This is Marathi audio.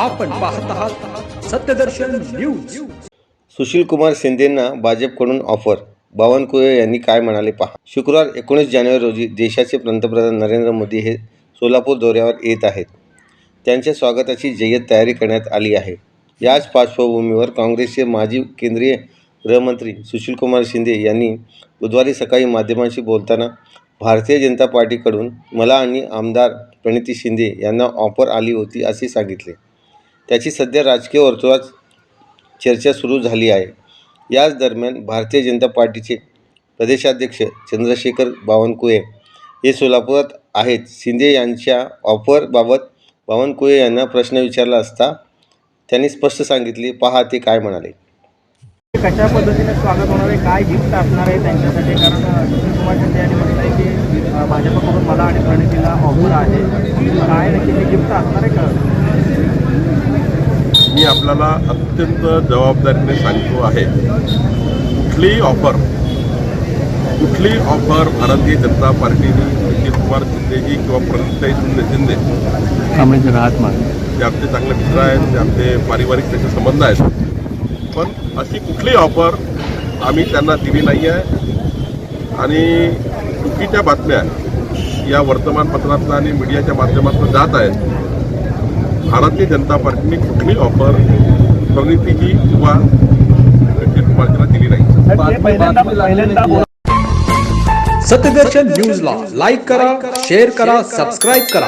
आपण पाहत आहात सत्यदर्शन न्यूज. सुशील कुमार शिंदेंना भाजपकडून ऑफर बावनकुळे यांनी काय म्हणाले पहा. शुक्रवार एकोणीस जानेवारी रोजी देशाचे पंतप्रधान नरेंद्र मोदी हे सोलापूर दौऱ्यावर येत आहेत. त्यांच्या स्वागताची जय्यत तयारी करण्यात आली आहे. याच पार्श्वभूमीवर काँग्रेसचे माजी केंद्रीय गृहमंत्री सुशीलकुमार शिंदे यांनी बुधवारी सकाळी माध्यमांशी बोलताना भारतीय जनता पार्टीकडून मला आणि आमदार प्रणिती शिंदे यांना ऑफर आली होती असे सांगितले. त्याची सध्या राजकीय वर्तुळात चर्चा सुरू झाली आहे. याच दरम्यान भारतीय जनता पार्टीचे प्रदेशाध्यक्ष चंद्रशेखर बावनकुळे हे सोलापुरात आहेत. शिंदे यांच्या ऑफरबाबत बावनकुळे यांना प्रश्न विचारला असता त्यांनी स्पष्ट सांगितले पहा ते काय म्हणाले. कशा पद्धतीने स्वागत होणार आहे? काय गिफ्ट असणार आहे त्यांच्यासाठी? कारण अ, सुशील कुमार शिंदे यांनी म्हटलं आहे की भाजपकडून मला आणि प्रणितीला ऑफर आहे. काय नक्की गिफ्ट असणार आहे का? मी आपल्याला अत्यंत जबाबदारीने सांगतो आहे कुठलीही ऑफर कुठलीही ऑफर भारतीय जनता पार्टीने सुशील कुमार शिंदेजी किंवा प्रणिताई शिंदे शिंदे ते आमचे चांगले मित्र आहेत ते आमचे पारिवारिक त्याचे संबंध आहेत. पण अशी कुठलीही ऑफर आम्ही त्यांना दिली नाही आहे. आणि चुकीच्या बातम्या या वर्तमानपत्रातून आणि मीडियाच्या माध्यमातून जात आहेत. भारतीय जनता पार्टीने कुठली ऑफ़र प्रणितीजी किंवा प्रवृत्ति दिली नाही? सत्यदर्शन न्यूजला लाईक करा शेयर करा सब्सक्राइब करा.